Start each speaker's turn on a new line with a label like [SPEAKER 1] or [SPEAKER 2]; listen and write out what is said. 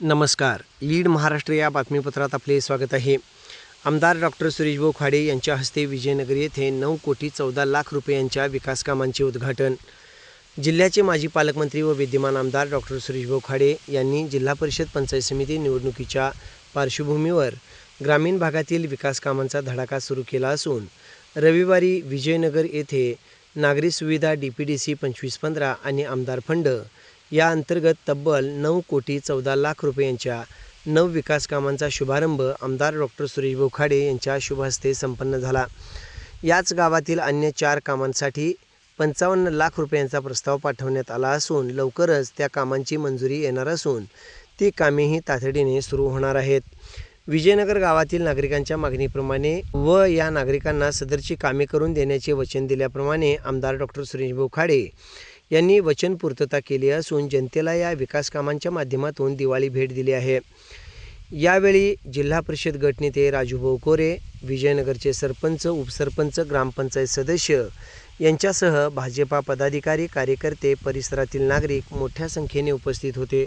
[SPEAKER 1] नमस्कार. लीड महाराष्ट्र या बातमीपत्रात आपले स्वागत आहे. आमदार डॉक्टर सुरेशभाऊ खाडे यांच्या हस्ते विजयनगर येथे नऊ कोटी चौदा लाख रुपयांच्या विकास कामांचे उद्घाटन. जिल्ह्याचे माजी पालकमंत्री व विद्यमान आमदार डॉक्टर सुरेशभाऊ खाडे यांनी जिल्हा परिषद पंचायत समिती निवडणुकीच्या पार्श्वभूमीवर ग्रामीण भागातील विकास कामांचा धडाका सुरू केला असून रविवारी विजयनगर येथे नागरी सुविधा डी पी डी सी पंचवीस पंधरा आणि आमदार फंड या अंतर्गत तब्बल नऊ कोटी चौदा लाख रुपयांच्या नव विकास कामांचा शुभारंभ आमदार डॉक्टर सुरेश बोखाडे यांच्या शुभहस्ते संपन्न झाला. याच गावातील अन्य चार कामांसाठी पंचावन्न लाख रुपयांचा प्रस्ताव पाठवण्यात आला असून लवकरच त्या कामांची मंजुरी येणार असून ती कामेही तातडीने सुरू होणार आहेत. विजयनगर गावातील नागरिकांच्या मागणीप्रमाणे व या नागरिकांना सदरची कामे करून देण्याचे वचन दिल्याप्रमाणे आमदार डॉक्टर सुरेशभाऊ बोखाडे यांनी वचनपूर्तता केली असून जनतेला या विकास कामांच्या माध्यमातून दिवाळी भेट दिली आहे. यावेळी जिल्हा परिषद गटनेते राजूभाऊ कोरे विजयनगरचे सरपंच उपसरपंच ग्रामपंचायत सदस्य यांच्यासह भाजपा पदाधिकारी कार्यकर्ते परिसरातील नागरिक मोठ्या संख्येने उपस्थित होते.